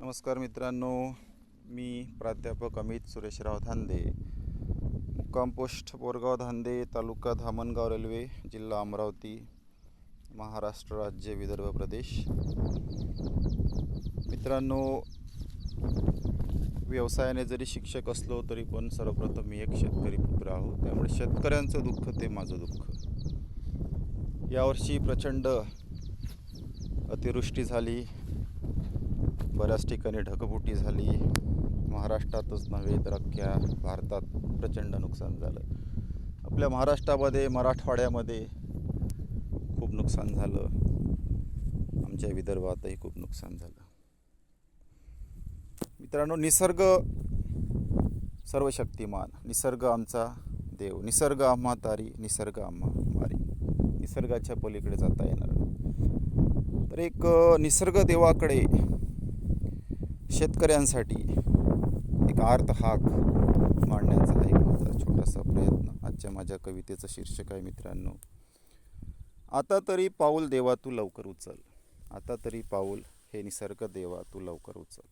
नमस्कार मित्रांनो मी प्राध्यापक अमित सुरेशराव धांदे कंपोस्ट बोरगाव धांदे तालुका धामणगाव रेल्वे जिल्हा अमरावती महाराष्ट्र राज्य विदर्भ प्रदेश. मित्रांनो व्यवसायाने जरी शिक्षक असलो तरी पण सर्वप्रथम मी एक शेतकरी पुत्र आहो. त्यामुळे शेतकऱ्यांचं दुःख ते माझं दुःख. यावर्षी प्रचंड अतिवृष्टी झाली. बऱ्याच ठिकाणी ढगफुटी झाली. महाराष्ट्रातच नव्हे तर अख्ख्या भारतात प्रचंड नुकसान झालं. आपल्या महाराष्ट्रामध्ये मराठवाड्यामध्ये खूप नुकसान झालं. आमच्या विदर्भातही खूप नुकसान झालं. मित्रांनो निसर्ग सर्वशक्तिमान. निसर्ग आमचा देव. निसर्ग आम्हा तारी निसर्ग आम्हा मारी. निसर्गाच्या पलीकडे जाता येणार तर एक निसर्ग देवाकडे शेतकऱ्यांसाठी एक आर्त हाक मांडण्याचा हा एक माझा छोटासा प्रयत्न. आजच्या माझ्या कवितेचं शीर्षक आहे मित्रांनो आता तरी पाऊल देवा तू लवकर उचल. आता तरी पाऊल हे निसर्ग देवा तू लवकर उचल.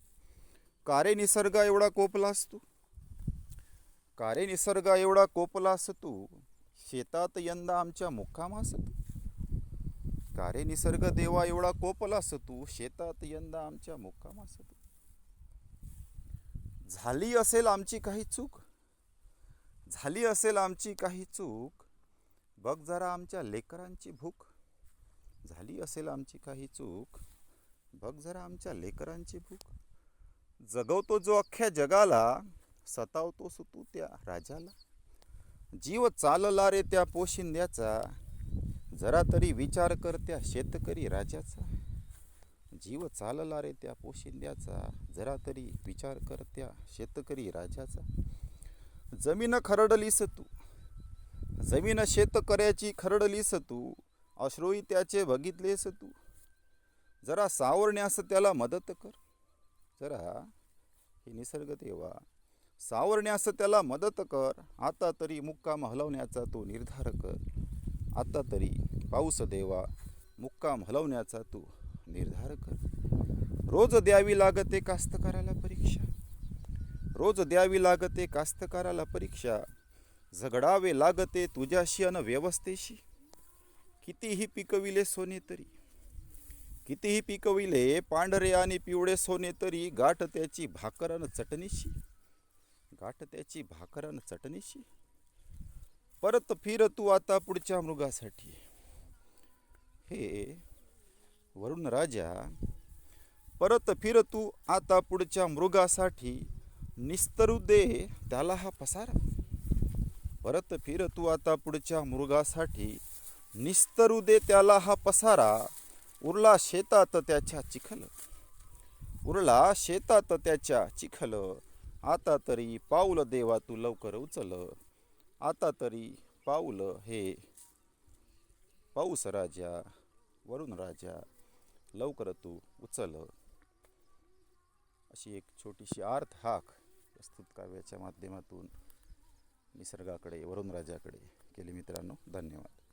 कारे निसर्ग एवढा कोपलास तू? कारे निसर्गा एवढा कोपलास तू? शेतात यंदा आमच्या मुक्कामास तू? कारे निसर्ग देवा एवढा कोपलास तू? शेतात यंदा आमच्या मुक्कामास तू? झाली असेल आमची काही चूक? झाली असेल आमची काही चूक? बघ जरा आमच्या लेकरांची भूक. झाली असेल आमची काही चूक? बघ जरा आमच्या लेकरांची भूक. जगवतो जो अख्ख्या जगाला सतावतोस तू त्या राजाला. जीव चालला रे त्या पोशिंद्याचा जरा तरी विचार कर त्या शेतकरी राजाचा. जीव चालला रे त्या पोशिंद्याचा जरा तरी विचार कर त्या शेतकरी राजाचा. जमीन खरडलीस तू जमीन शेतकऱ्याची खरडलीस तू अश्रोई त्याचे बघितलेस तू. जरा सावरण्यास त्याला मदत कर. जरा हे निसर्ग देवा सावरण्यास त्याला मदत कर. आता तरी मुक्काम हलवण्याचा तो निर्धार कर. आता तरी पाऊस देवा मुक्काम हलवण्याचा तू निर्धार कर. रोज द्यावी लागते कास्तकाराला परीक्षा. रोज द्यावी लागते कास्तकाराला परीक्षा. झगडावे लागते तुझ्याशी अन व्यवस्थेशी. कितीही पिकविले सोने तरी. कितीही पिकविले पांढरे आणि पिवळे सोने तरी गाठ त्याची भाकरन चटणीशी. गाठ त्याची भाकरन चटणीशी. परत फिर तू आता पुढच्या मृगासाठी. हे वरुण राजा परत फिर तू आता पुढच्या मृगासाठी निस्तरू दे त्याला हा पसारा. परत फिर तू आता पुढच्या मृगासाठी निस्तरू दे त्याला हा पसारा. उरला शेतात त्याच्या चिखल. उरला शेतात त्याच्या चिखल. आता तरी पाऊल देवा तू लवकर उचल. आता तरी पाऊल हे पाऊस राजा वरुण राजा. लवकर तू उचल. अशी एक छोटीशी आर्थ हाक प्रस्तुत काव्याच्या माध्यमातून निसर्गाकडे वरुणराजाकडे केली मित्रांनो. धन्यवाद.